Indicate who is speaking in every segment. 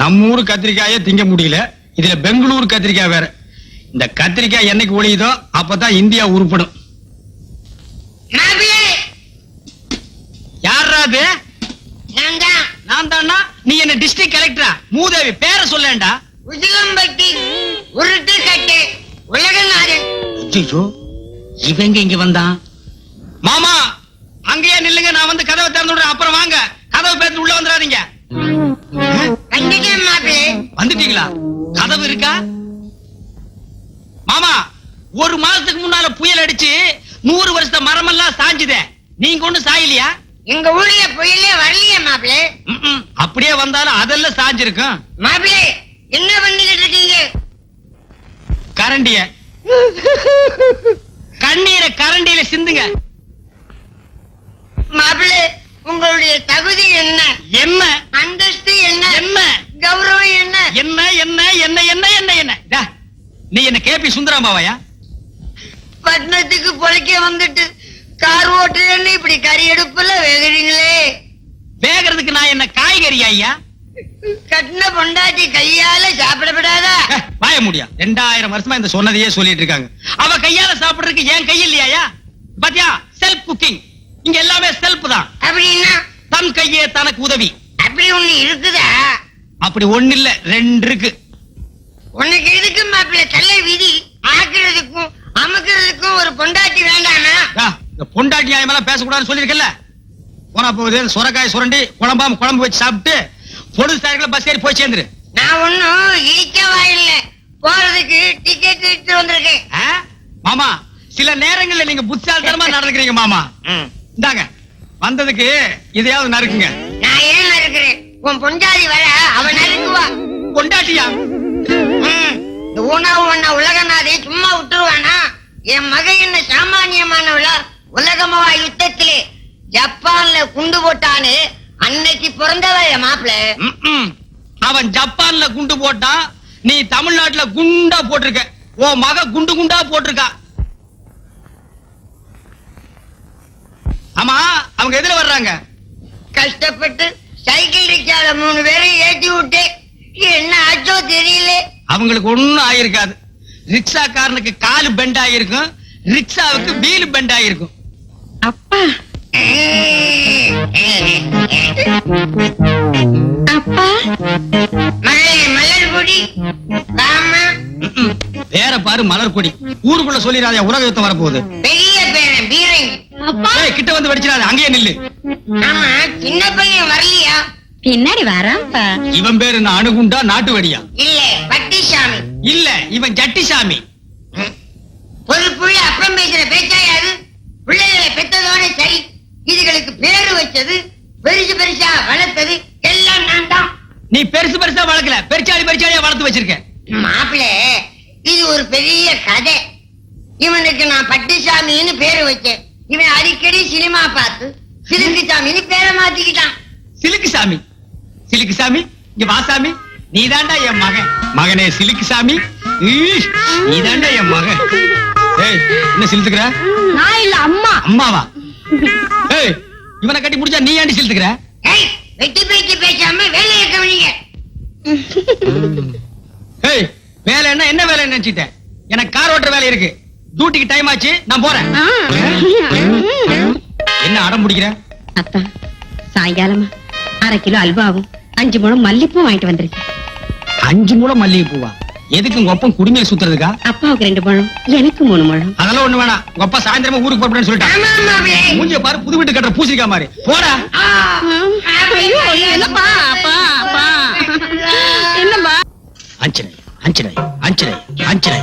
Speaker 1: நம்ம ஊர் கத்திரிக்காயை திங்க முடியல. இதுல பெங்களூர் கத்திரிக்காய் வேற. இந்த கத்திரிக்காய் என்னைக்கு ஒழியுதோ அப்பதான் இந்தியா உருப்படும்.
Speaker 2: மாப்பிள்ளை
Speaker 1: யாரா அது?
Speaker 2: நான் தான்
Speaker 1: நீ என்ன டிஸ்ட்ரிக்ட் கலெக்டரா மூதேவி பேரை சொல்லேன்டா
Speaker 2: உசிலம்பட்டி உருட்டு கட்டு உலகநாதன்.
Speaker 1: ஐயோ இவங்க இங்க வந்தான் மாமா அங்கேயே நில்லுங்க நான் வந்து கதவை திறந்து விடுறேன் அப்புறம் வாங்க. மரமெல்லாம் சாஞ்சுதே. நீங்க ஒண்ணு சாயலையா?
Speaker 2: எங்க ஊர்ல புயலே வரலையே மாப்பிள்ளை
Speaker 1: ம்ம். அப்படியே வந்தாலும் அதெல்லாம் சாஞ்சிருக்கும்.
Speaker 2: மாப்பிள்ளை என்ன பண்ணிக்கிட்டு இருக்கீங்க?
Speaker 1: கரண்டிய. கண்ணீரை கரண்டியில சிந்துங்க.
Speaker 2: மாப்பிள்ளை உங்களுடைய தகுதி என்ன?
Speaker 1: என்ன?
Speaker 2: அந்தஸ்து என்ன?
Speaker 1: என்ன?
Speaker 2: கௌரவம் என்ன?
Speaker 1: என்ன என்ன என்ன என்ன என்ன என்ன? நீ என்ன கேபி சுந்தராமாவையா
Speaker 2: பட்டணத்துக்கு பொழைக்க வந்துட்டு கார் ஓட்டுறேன்னு இப்படி கறி அடுப்புல வேகுறீங்களே.
Speaker 1: வேகிறதுக்கு நான் என்ன காய்கறி ஐயா?
Speaker 2: கட்டின பொண்டாட்டி கையால சாப்பிடப்படாதா?
Speaker 1: ஏ, வாய முடியா. ரெண்டாயிரம் வருஷமா இந்த சொன்னதையே சொல்லிட்டு இருக்காங்க. அவ கையால சாப்பிடுறதுக்கு ஏன் கை இல்லையா பாத்தியா செல்ஃப் குக்கிங் இங்க எல்லாமே செல்ஃப் தான்.
Speaker 2: அப்படின்னா?
Speaker 1: தன் கையே தனக்கு உதவி.
Speaker 2: அப்படி ஒண்ணு இருக்குதா?
Speaker 1: அப்படி ஒண்ணு இல்ல ரெண்டு இருக்கு.
Speaker 2: உனக்கு எதுக்கு மாப்பிள்ள? தலை விதி ஆக்குறதுக்கும் அமுக்குறதுக்கும் ஒரு பொண்டாட்டி வேண்டாமா?
Speaker 1: இந்த பொண்டாட்டி நியாயமெல்லாம் பேசக்கூடாதுன்னு சொல்லியிருக்கல போனா போகுது சுரக்காய் சுரண்டி குழம்பாம குழம்பு வச்சு சாப்பிட்டு பொழுது சாயங்காலம் பஸ் ஏறி போய் சேர்ந்துரு.
Speaker 2: நான் ஒண்ணும் இழிக்கவா இல்ல. போறதுக்கு டிக்கெட் எடுத்து வந்திருக்கேன்?
Speaker 1: மாமா சில நேரங்கள்ல நீங்க புத்திசாலித்தனமா நடந்துக்கிறீங்க மாமா. இந்தாங்க வந்ததுக்கு இதையாவது நறுக்குங்க.
Speaker 2: நான் ஏன் இருக்கிறேன் உன் பொண்டாடி வர அவன் நறுக்குவா.
Speaker 1: பொண்டாட்டியா?
Speaker 2: இந்த உணவு ஒண்ண உலகநாதே சும்மா விட்டுருவானா? என் மக என்ன சாமானியமானவளா? உலகமவா யுத்தத்திலே ஜப்பான்ல குண்டு போட்டானு அன்னைக்கு பிறந்தவ
Speaker 1: ம்ம். அவன் ஜப்பான்ல குண்டு போட்டான் நீ தமிழ்நாட்டுல குண்டா போட்டிருக்க. ஓ மக குண்டு குண்டா போட்டிருக்கா. ஆமா அவங்க எதுல வர்றாங்க?
Speaker 2: கஷ்டப்பட்டு சைக்கிள் ரிக்ஷால மூணு பேரும் ஏத்தி விட்டு என்ன ஆச்சோ தெரியல.
Speaker 1: அவங்களுக்கு ஒண்ணும் ஆயிருக்காது. ரிக்ஷாக்காரனுக்கு காலு பெண்ட் ஆகிருக்கும் ரிக்ஷாவுக்கு வீல் பெண்ட் ஆகிருக்கும்
Speaker 3: அப்பா. அப்பா.
Speaker 2: மலை மலர் பொடி ராமா
Speaker 1: ம்ம். வேற பாரு மலர் கொடி ஊருக்குள்ள சொல்லிடாத உலக யுத்தம் வரப்போகுது.
Speaker 2: பெரிய பேரன் பீரங்கி
Speaker 3: அப்பா.
Speaker 1: ஏய், கிட்ட வந்து வெடிச்சிடாத அங்கேயே நில்லு.
Speaker 2: ஆமா சின்ன பையன் வரலையா?
Speaker 3: பின்னாடி வரான்ப்பா.
Speaker 1: இவன் பேரு அணுகுண்டா நாட்டு வெடியா
Speaker 2: இல்ல பட்டிசாமி.
Speaker 1: இல்ல இவன் ஜட்டிசாமி.
Speaker 2: ஒரு புள்ள அப்பம் பேசுற பெத்ததோட சரி. இதுகளுக்கு பேரு வச்சது பெருசு பெருசா வளர்த்தது எல்லாம் நான் தான்
Speaker 1: நீ பெருசு பெருசா வளர்க்கல. பெருச்சாளி பெருச்சாலியா வளர்த்து வச்சிருக்க.
Speaker 2: மாப்பிள்ள இது ஒரு பெரிய கதை. இவனுக்கு நான் பட்டுசாமின்னு பேரு வச்சேன். இவன் அடிக்கடி சினிமா பார்த்து சிலுக்குசாமின்னு பேரை மாத்திக்கிட்டான்.
Speaker 1: சிலுக்கு சாமி. சிலுக்கு சாமி இங்க வா சாமி. நீதாண்டா என் மகன். மகனே சிலுக்கு சாமி. ஈஷ், நீதாண்டா என் மகன். ஏய் என்ன சிலுத்துக்கிற?
Speaker 3: நான் இல்ல அம்மா.
Speaker 1: அம்மாவா? இவனை கட்டி முடிச்சா நீ ஏன்டி சிலுத்துக்கிற
Speaker 2: ஏய் வெட்டி பேச்சு பேசாம வேலையை கவனிங்க
Speaker 1: ஏய் வேலை என்ன என்ன வேலை நினைச்சிட்டேன். எனக்கு கார் ஓட்டுற வேலை இருக்கு. டியூட்டிக்கு டைம் ஆச்சு நான் போறேன். என்ன அடம் பிடிக்கிற?
Speaker 3: அத்தா சாயங்காலமா. அரை கிலோ அல்வாவும் அஞ்சு முழம் மல்லிப்பூ வாங்கிட்டு வந்திருக்கேன்.
Speaker 1: அஞ்சு மூலம் மல்லிகை பூவா எதுக்கு உங்க ஒப்பம் குடிமையில சுத்துறதுக்கா?
Speaker 3: அப்பாவுக்கு ரெண்டு முழம் எனக்கு மூணு முழம்.
Speaker 1: அதெல்லாம் ஒண்ணு வேணாம். உங்க அப்பா சாயந்தரமா ஊருக்கு போறேன்னு சொல்லிட்டான் மூஞ்சிய பாரு புது வீட்டு கட்டுற பூசிக்கா மாதிரி. போடா. அஞ்சனை அஞ்சனை அஞ்சனை அஞ்சனை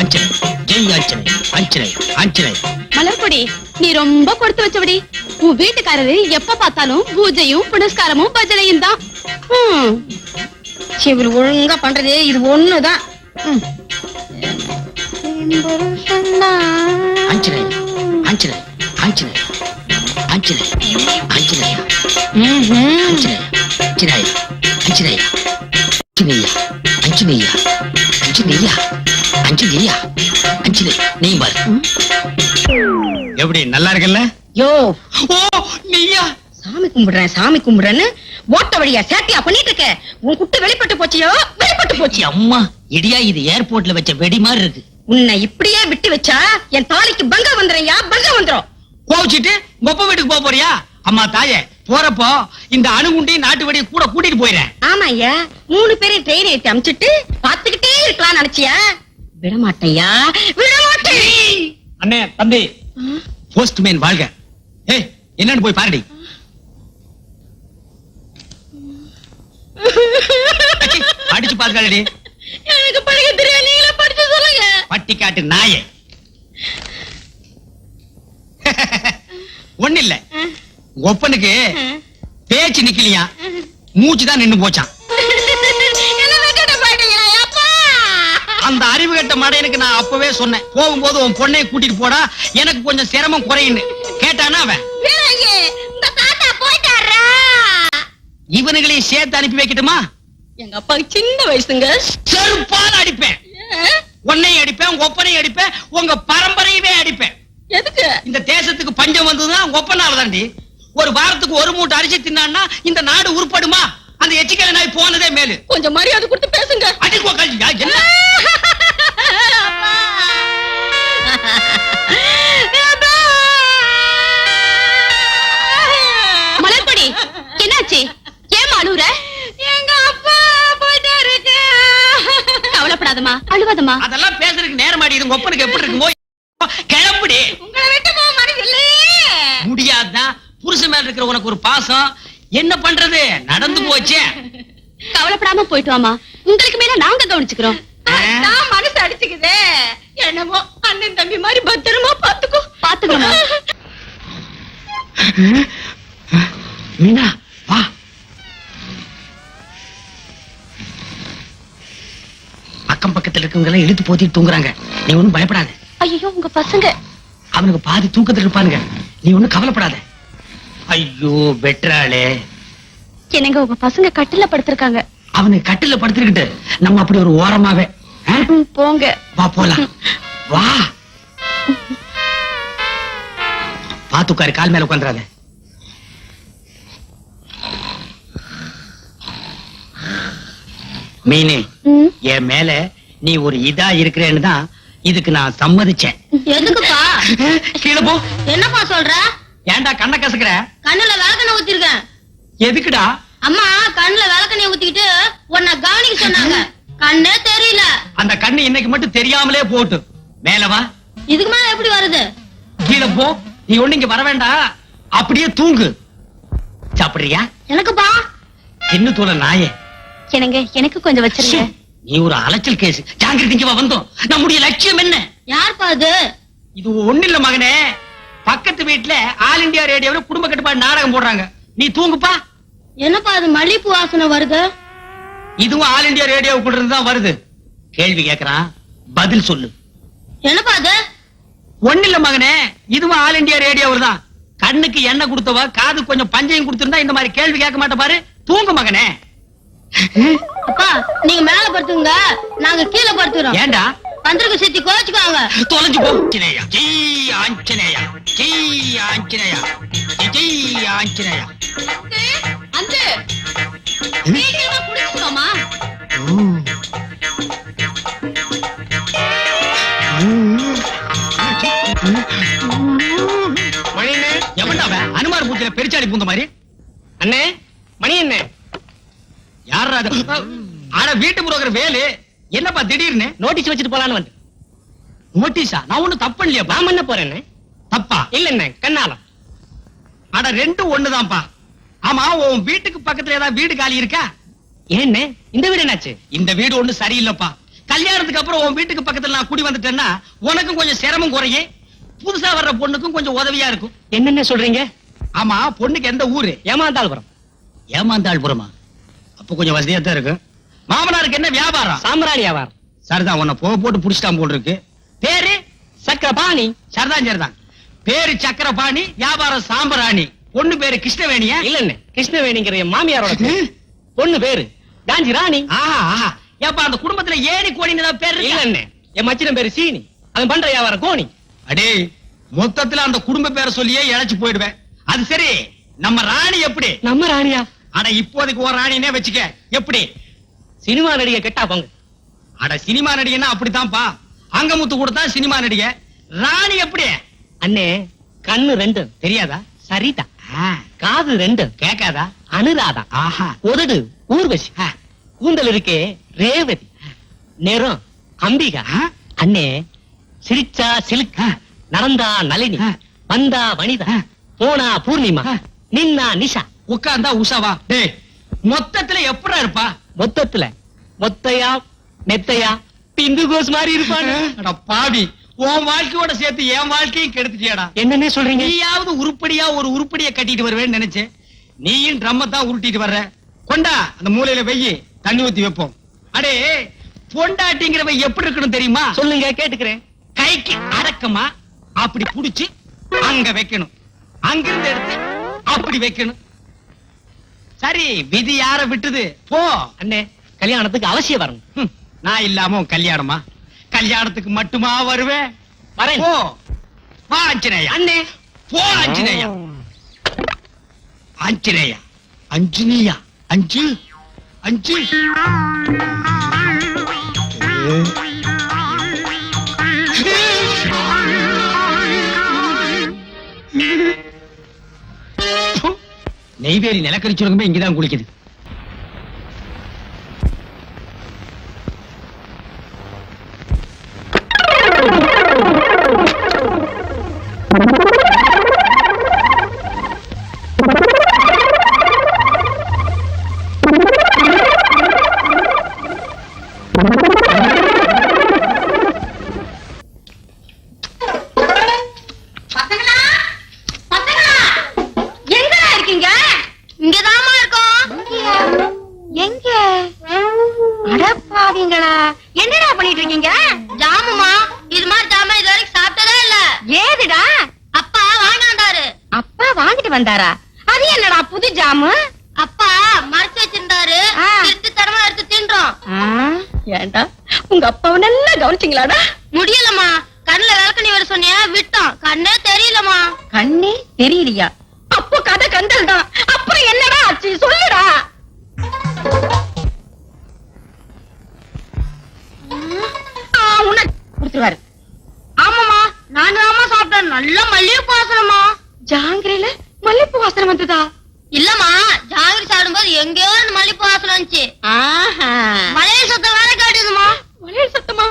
Speaker 1: அஞ்சனை. ஜெய் அஞ்சனை அஞ்சனை அஞ்சனை.
Speaker 3: மலர்பொடி நீ ரொம்ப கொடுத்து வச்சபடி. உன் வீட்டுக்காரரு எப்ப பார்த்தாலும் பூஜையும் புனஸ்காரமும் பஜனையும் தான். இவர் ஒழுங்கா பண்றது இது ஒண்ணுதான்.
Speaker 1: எப்படி நல்லா இருக்கல்ல?
Speaker 3: யோ.
Speaker 1: ஓ நீயா?
Speaker 3: சாமி கும்பிடுறேன் சாமி கும்பிடுறேன்னு ஓட்ட வழியா சேட்டையா பண்ணிட்டு இருக்க உன் குட்டு வெளிப்பட்டு போச்சியோ? வெளிப்பட்டு போச்சியோ?
Speaker 1: அம்மா இடியா இது ஏர்போர்ட்ல வச்ச வெடி மாதிரி இருக்கு.
Speaker 3: உன்னை இப்படியே விட்டு வச்சா என் தாலிக்கு பங்கம் வந்துடும்யா பங்கம் வந்துரும்
Speaker 1: கோவிச்சிட்டு கொப்ப வீட்டுக்கு போக போறியா? அம்மா தாயே போறப்போ இந்த அணுகுண்டி நாட்டு வெடியை கூட கூட்டிட்டு போயிடுறேன்.
Speaker 3: ஆமா ஐயா மூணு பேரையும் ட்ரெயின் ஏத்தி அமிச்சிட்டு பாத்துக்கிட்டே இருக்கலாம் நினைச்சியா? விடமாட்டையா விடமாட்டேன்.
Speaker 1: அண்ணே தம்பி போஸ்ட்மேன் வாழ்க. ஏய் என்னன்னு போய் பாருடி. அச்சி, அடிச்சு பார்க்காதடி.
Speaker 3: எனக்கு படிக்க தெரியாது. நீங்களே படிச்சு சொல்லுங்க.
Speaker 1: பட்டிக்காட்டு நாயே. ஒண்ணு இல்ல ஒப்பனுக்கு பேச்சு நிக்கலையா? மூச்சு தான் நின்னு போச்சான் அந்த அறிவு கட்ட மடையனுக்கு நான் அப்பவே சொன்னேன். போகும்போது உன் பொண்ணைய கூட்டிட்டு போடா. எனக்கு கொஞ்சம் சிரமம் குறையுன்னு. கேட்டானா அவன்
Speaker 3: வீரங்க இந்த தாத்தா போயிட்டாரா
Speaker 1: இவனுங்களையும் சேர்த்து அனுப்பி வைக்கட்டுமா?
Speaker 3: எங்க அப்பாவுக்கு சின்ன வயசுங்க.
Speaker 1: செருப்பால் அடிப்பேன். உன்னையும் அடிப்பேன் உங்க ஒப்பனையும் அடிப்பேன் உங்க பரம்பரையவே அடிப்பேன்.
Speaker 3: எதுக்கு?
Speaker 1: இந்த தேசத்துக்கு பஞ்சம் வந்ததுதான் ஒப்பனால தாண்டி ஒரு வாரத்துக்கு ஒரு மூட்டை அரிசி தின்னான்னா இந்த நாடு உருப்படுமா? அந்த எச்சிக்கலை நாய் போனதே மேலு.
Speaker 3: கொஞ்சம் மரியாதை கொடுத்து பேசுங்க.
Speaker 1: அடிக்கோ கல்வியா என்ன?
Speaker 4: அழுவுற?
Speaker 3: எங்க அப்பா போயிட்டாரு
Speaker 4: கவலைப்படாதம்மா அழுவாதம்மா.
Speaker 1: அதெல்லாம் பேசுறதுக்கு நேரம் ஆடி உங்க ஒப்பனுக்கு எப்படி இருக்குமோ கிளம்புடி.
Speaker 3: உங்களை விட்டு போக மனசு இல்லையே
Speaker 1: முடியாதுதான் புருஷன் மேல இருக்கிற உனக்கு ஒரு பாசம். என்ன பண்றது? நடந்து போச்சே.
Speaker 4: கவலைப்படாம போயிட்டு வாமா உங்களுக்கு மேல நாங்க கவனிச்சுக்கிறோம்.
Speaker 3: நான் மனசு அடிச்சுக்குதே. என்னமோ அண்ணன் தம்பி மாதிரி பத்திரமா பாத்துக்கோ
Speaker 4: பாத்துக்கோமா
Speaker 1: மீனா வா. பக்கத்துல இருக்கவங்க இழுத்து போத்திட்டு தூங்குறாங்க. நீ ஒண்ணும் பயப்படாத.
Speaker 4: ஐயோ உங்க பசங்க.
Speaker 1: அவனுக்கு பாதி தூக்கத்துல இருப்பானுங்க. நீ ஒண்ணும் கவலைப்படாத. ஐயோ வெற்றாளே
Speaker 4: என்னங்க உங்க பசங்க கட்டில படுத்திருக்காங்க
Speaker 1: அவனுக்கு கட்டில படுத்துக்கிட்டு நம்ம அப்படி ஒரு ஓரமாவே
Speaker 4: போங்க.
Speaker 1: வா போலாம். வா. பாத்து உட்காரு கால் மேல உட்காந்துறாத. மீனே என் மேல நீ ஒரு இதா இருக்கிறேன்னு தான் இதுக்கு நான் சம்மதிச்சேன்.
Speaker 3: எதுக்குப்பா?
Speaker 1: கீழே போ.
Speaker 3: என்னப்பா சொல்ற?
Speaker 1: ஏன்டா கண்ண கசக்குற?
Speaker 3: கண்ணுல விளக்கெண்ணெய் ஊத்திருக்கேன்.
Speaker 1: எதுக்குடா?
Speaker 3: அம்மா கண்ணுல விளக்கெண்ணெய் ஊத்திக்கிட்டு உன்னை கவனிக்க சொன்னாங்க. கண்ணே தெரியல.
Speaker 1: அந்த கண்ணு இன்னைக்கு மட்டும் தெரியாமலே போட்டு. மேல வா.
Speaker 3: இதுக்கு மேல எப்படி வருது?
Speaker 1: கீழே போ. நீ ஒண்ணு இங்க வர வேண்டாம். அப்படியே தூங்கு. சாப்பிடுறியா?
Speaker 3: எனக்குப்பா.
Speaker 1: தின்னு தூள நாயே.
Speaker 4: என்னங்க எனக்கு கொஞ்சம் வச்சிருங்க.
Speaker 1: நீ ஒரு அலைச்சல் கேஸ் ஜாங்கிரதை இங்க வா வந்தோம். நம்முடைய லட்சியம் என்ன?
Speaker 3: யார்ப்பா அது?
Speaker 1: இது ஒண்ணு இல்ல மகனே. பக்கத்து வீட்டுல ஆல் இந்தியா ரேடியோல குடும்ப கட்டுப்பாடு நாடகம் போடுறாங்க. நீ தூங்குப்பா.
Speaker 3: என்னப்பா அது மல்லிப்பூ வாசனை வருது?
Speaker 1: இதுவும் ஆல் இந்தியா ரேடியோவுக்குள்ள இருந்து தான் வருது. கேள்வி கேக்குறான். பதில் சொல்லு.
Speaker 3: என்னப்பா அது?
Speaker 1: ஒண்ணு இல்ல மகனே. இதுவும் ஆல் இந்தியா ரேடியோவில் தான். கண்ணுக்கு எண்ணெய் கொடுத்தவ காது கொஞ்சம் பஞ்சையும் கொடுத்திருந்தா இந்த மாதிரி கேள்வி கேட்க மாட்ட பாரு. தூங்கு மகனே.
Speaker 3: அப்பா நீங்க மேல படுத்துங்க. நாங்க கீழே படுத்துறோம்.
Speaker 1: ஏண்டா?
Speaker 3: வந்திருக்க சித்தி கோச்சுக்காங்க
Speaker 1: தொலைஞ்சு போ. ஆஞ்சநேயா. ஜெய் ஆஞ்சநேயா. ஜெய் ஆஞ்சநேயா. ஜெய் ஆஞ்சநேயா.
Speaker 4: அந்த சீக்கிரமா குடிச்சுக்கோமா
Speaker 5: மணி
Speaker 1: எவன்டா அவன்? அனுமார் பூச்சில பெருச்சாடி பூந்த மாதிரி.
Speaker 5: அண்ணே மணி என்ன?
Speaker 1: அது ஆனா வீட்டு புரோக்கர் வேலு என்னப்பா திடீர்னு?
Speaker 5: நோட்டீஸ் வச்சுட்டு போலான்னு வந்து
Speaker 1: நோட்டீஸா? நான் ஒண்ணும் தப்பு இல்லையாப்பா
Speaker 5: நான் என்ன போறேன்னு.
Speaker 1: தப்பா?
Speaker 5: இல்ல என்ன கண்ணாலம்.
Speaker 1: ஆனா ரெண்டும் ஒண்ணுதான்ப்பா. ஆமா உன் வீட்டுக்கு பக்கத்துல ஏதாவது வீடு காலி இருக்கா?
Speaker 5: ஏன்னு இந்த வீடு என்னாச்சு?
Speaker 1: இந்த வீடு ஒண்ணு சரியில்லைப்பா. கல்யாணத்துக்கு அப்புறம் உன் வீட்டுக்கு பக்கத்துல நான் குடி வந்துட்டேன்னா உனக்கும் கொஞ்சம் சிரமம் குறையும் புதுசா வர்ற பொண்ணுக்கும் கொஞ்சம் உதவியா இருக்கும்.
Speaker 5: என்னென்ன சொல்றீங்க?
Speaker 1: ஆமா பொண்ணுக்கு எந்த ஊரு?
Speaker 5: ஏமாந்தாள்புரம்
Speaker 1: ஏமாந்தாள்புரமா அப்ப கொஞ்சம் வசதியா தான் இருக்கும் மாமனாருக்கு என்ன வியாபாரம்?
Speaker 5: சாம்பிராணி வியாபாரம்.
Speaker 1: சரிதான் உன்னை போக போட்டு புடிச்சிட்டான் போல் இருக்கு பேரு?
Speaker 5: சக்கரபாணி.
Speaker 1: சரிதான் சரிதான் பேரு சக்கரபாணி வியாபாரம் சாம்பராணி. பொண்ணு பேரு கிருஷ்ணவேணியா?
Speaker 5: இல்ல என்ன கிருஷ்ணவேணிங்கிற என் மாமியாரோட. பொண்ணு பேரு காஞ்சி ராணி.
Speaker 1: ஆஹா ஆஹா. ஏப்பா அந்த குடும்பத்துல ஏணி கோணின்னு ஏதாவது பேர்
Speaker 5: இல்ல
Speaker 1: இருக்கா?
Speaker 5: என்ன என் மச்சினம் பேரு சீனி. அவன் பண்ற வியாபாரம் கோணி.
Speaker 1: அடே மொத்தத்துல அந்த குடும்ப பேரை சொல்லியே இழைச்சு போயிடுவேன். அது சரி. நம்ம ராணி எப்படி?
Speaker 5: நம்ம ராணியா?
Speaker 1: அட இப்போதைக்கு ஒரு ராணினே வச்சுக்க. எப்படி?
Speaker 5: சினிமா நடிகை கெட்டா போங்க.
Speaker 1: அட சினிமா நடிகைன்னா அப்படித்தான்ப்பா. அங்கமுத்து கூட தான் சினிமா நடிகை. ராணி எப்படி?
Speaker 5: அண்ணே கண்ணு ரெண்டு
Speaker 1: தெரியாதா?
Speaker 5: சரிதா. காது ரெண்டு
Speaker 1: கேட்காதா?
Speaker 5: அனுராதா
Speaker 1: ஆஹா.
Speaker 5: உதடு ஊர்வசி. கூந்தல் இருக்கே ரேவதி. நிறம் அம்பிகா. அண்ணே சிரிச்சா சிலுக்க. நடந்தா நளினி. வந்தா வனிதா. போனா பூர்ணிமா. நின்னா நிஷா.
Speaker 1: உட்கார்ந்தா உஷாவா டேய் மொத்தத்துல எப்படா இருப்பா?
Speaker 5: மொத்தத்துல. மொத்தையா மெத்தையா பிந்து கோஸ் மாதிரி இருப்பாங்க.
Speaker 1: அட பாவி உன் வாழ்க்கையோட சேர்த்து என் வாழ்க்கையும் கெடுத்துட்டியாடா.
Speaker 5: என்னன்னே சொல்றீங்க?
Speaker 1: நீயாவது உருப்படியா ஒரு உருப்படிய கட்டிட்டு வருவேன்னு நினைச்சேன். நீயும் ட்ரம்ம தான் உருட்டிட்டு வர்ற. கொண்டா அந்த மூலையில வெயி தண்ணி ஊத்தி வைப்போம். அடே பொண்டாட்டிங்கிறவ எப்படி இருக்கணும் தெரியுமா?
Speaker 5: சொல்லுங்க கேட்டுக்கிறேன்.
Speaker 1: கைக்கு அடக்கமா அப்படி புடிச்சு அங்க வைக்கணும். அங்கிருந்து எடுத்து அப்படி வைக்கணும். சரி விதி யார விட்டுது? போ.
Speaker 5: அண்ணே கல்யாணத்துக்கு அவசியம் வரணும்.
Speaker 1: ஹம், நான் இல்லாம கல்யாணமா? கல்யாணத்துக்கு மட்டுமா வருவேன்?
Speaker 5: வரேன்.
Speaker 1: போ. வா ஆஞ்சநேயா.
Speaker 5: அண்ணே.
Speaker 1: போ ஆஞ்சநேயா. ஆஞ்சநேயா. அஞ்சனியா அஞ்சு. அஞ்சு. நெய்வேலி நிலக்கரி சுரங்கமே இங்கதான் குளிக்குது.
Speaker 3: வந்தாரா? அது என்னடா புது ஜாமு? அப்பா மறைச்சு வச்சிருந்தாரு. எடுத்து தரமா எடுத்து தின்றோம். ஏண்டா உங்க அப்பாவை நல்லா கவனிச்சிங்களாடா? முடியலம்மா. கண்ணுல விளக்கணி வர சொன்னியா? விட்டோம். கண்ணே தெரியலம்மா. கண்ணே தெரியலையா? அப்போ கதை கண்டல் தான் அப்புறம் என்னடா ஆச்சு? சொல்லுடா. கொடுத்துருவாரு. ஆமாமா நானு ஆமா சாப்பிட்டேன். நல்ல மல்லிகைப்பூ வாசனமா ஜாங்கிரில மல்லிகைப்பூ வாசனம் வந்ததா? இல்லம்மா ஜாங்கிரி சாப்பிடும்போது எங்கேயோ இருந்து மல்லிகைப்பூ வாசனம் வந்துச்சு. மலைய சத்தம் வேற கேட்டுதுமா மலைய சத்தமா?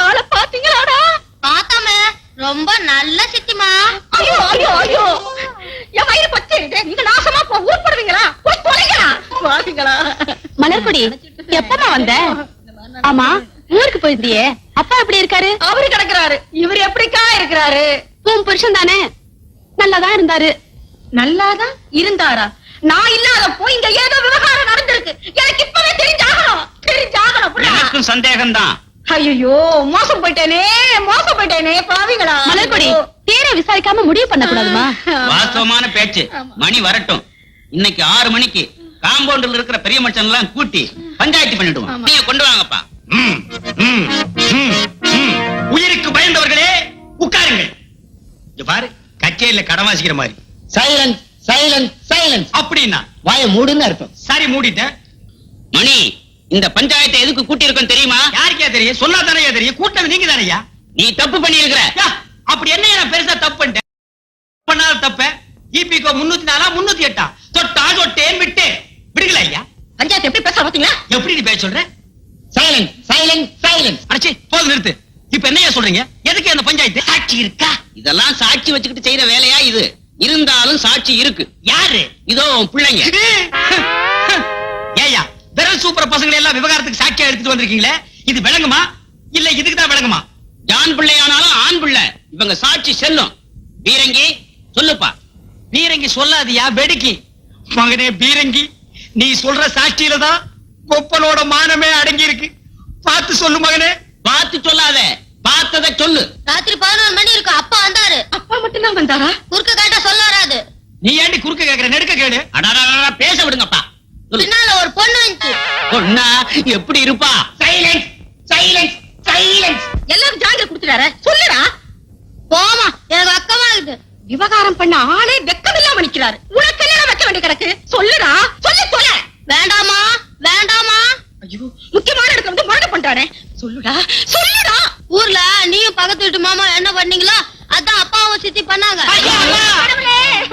Speaker 3: ஆளை பாத்தீங்களாடா பார்த்தாமே ரொம்ப நல்ல சித்திமா ஐயோ ஐயோ ஐயோ. என் வயிறு பச்சை நீங்க நாசமா போ ஊர்படுவீங்களா போய் தொலைங்களா பாத்தீங்களா
Speaker 4: மலர்கொடி எப்பமா வந்த? ஆமா ஊருக்கு போயிருந்தியே. அப்பா எப்படி இருக்காரு?
Speaker 3: அவரு கிடக்குறாரு. இவர் எப்படிக்கா இருக்கிறாரு?
Speaker 4: உன் புருஷன் தானே? நல்லாதான் இருந்தாரு.
Speaker 3: நல்லாதான் இருந்தாரா? நான் இல்லாதப்போ இங்க ஏதோ விவகாரம் நடந்திருக்கு. எனக்கு இப்பவே தெரிஞ்சாகணும். தெரிஞ்சாகணும்?
Speaker 1: எனக்கும் சந்தேகம்தான்.
Speaker 3: ஐயோ மோசம் போயிட்டேனே மோசம் போயிட்டேனே பாவிங்களா
Speaker 4: மலர்கொடி தீர விசாரிக்காம முடிவு பண்ண கூடாதுமா
Speaker 1: வாஸ்தவமான பேச்சு. மணி வரட்டும். இன்னைக்கு ஆறு மணிக்கு காம்பவுண்டில் இருக்கிற பெரிய மனுஷன் எல்லாம் கூட்டி பஞ்சாயத்து பண்ணிடுவோம் நீங்க கொண்டு வாங்கப்பா. உயிருக்கு பயந்தவர்களே உட்காருங்கள். இங்க பாரு கச்சேரியில கடன் வாசிக்கிற மாதிரி.
Speaker 6: சைலன்ஸ் சைலன்ஸ் சைலன்ஸ்
Speaker 1: அப்படின்னா?
Speaker 6: வாய மூடுன்னு அர்த்தம்.
Speaker 1: சரி மூடிட்டேன்.
Speaker 7: மணி இந்த பஞ்சாயத்தை எதுக்கு கூட்டி இருக்கோம் தெரியுமா?
Speaker 1: யாருக்கே தெரியும்? சொன்னா தானே தெரியும்? கூட்டம் நீங்க தானையா
Speaker 7: நீ தப்பு பண்ணி இருக்கிற
Speaker 1: யா, அப்படி என்ன நான் பெருசா தப்பு பண்ணிட்டேன் பண்ணாத தப்ப இபிகோ முன்னூத்தி நாலா முன்னூத்தி எட்டா? தொட்டா தொட்டேன் விட்டேன். விடுங்களா ஐயா.
Speaker 3: பஞ்சாயத்து எப்படி பேச பாத்தீங்களா
Speaker 1: எப்படி நீ பேச சொல்ற?
Speaker 6: சைலன்ஸ் சைலன்ஸ் சைலன்ஸ்
Speaker 1: அடச்சி போதும் நிறுத்து. இப்ப என்னையா சொல்றீங்க? எதுக்கு அந்த பஞ்சாயத்து? சாட்சி இருக்கா?
Speaker 7: இதெல்லாம் சாட்சி வச்சுக்கிட்டு செய்யற வேலையா இது? இருந்தாலும் சாட்சி இருக்கு.
Speaker 1: யாரு?
Speaker 7: இதோ பிள்ளைங்க.
Speaker 1: ஏயா விரல் சூப்பர் பசங்களை எல்லாம் விவகாரத்துக்கு சாட்சியா எடுத்துட்டு வந்திருக்கீங்களே? இது விளங்குமா? இல்ல இதுக்கு தான் விளங்குமா?
Speaker 7: ஜான் பிள்ளையானாலும் ஆண் பிள்ளை. இவங்க சாட்சி செல்லும். பீரங்கி சொல்லுப்பா.
Speaker 1: பீரங்கி சொல்லாதியா வெடுக்கி? மகனே பீரங்கி நீ சொல்ற சாட்சியில தான் கொப்பனோட மானமே அடங்கி இருக்கு பார்த்து சொல்லு மகனே.
Speaker 7: பார்த்து சொல்லாத. பார்த்தத சொல்லு.
Speaker 2: ராத்திரி பதினோரு மணி இருக்கும். அப்பா வந்தாரு.
Speaker 3: அப்பா மட்டும் தான் வந்தாரா?
Speaker 2: குறுக்க கேட்டா சொல்ல வராது.
Speaker 1: நீ ஏண்டி குறுக்க கேக்குற? நெடுக்க கேடு
Speaker 7: அடடடடா, பேச விடுங்கப்பா.
Speaker 2: பின்னால ஒரு பொண்ணு வந்துச்சு.
Speaker 7: பொண்ணா? எப்படி இருப்பா?
Speaker 6: சைலன்ஸ் சைலன்ஸ் சைலன்ஸ்
Speaker 3: எல்லாரும் ஜாங்கிரி குடுத்துட்டார சொல்லுடா.
Speaker 2: போமா எனக்கு அக்கமா இருக்குது.
Speaker 3: விவகாரம் பண்ண ஆளே வெக்கமில்லாம நிக்கிறாரு. உனக்கு என்ன வைக்க வேண்டி கிடக்கு? சொல்லுடா. சொல்லு சொல்ல. வேண்டாமா வேண்டாமா ஐயோ முக்கியமான இடத்துல வந்து முரடு பண்றானே. சொல்லுடா. சொல்லுடா.
Speaker 8: ஊர்ல நீயும் பக்கத்து வீட்டு மாமா என்ன பண்ணீங்களா அதான் அப்பாவும் சித்தி பண்ணாங்க.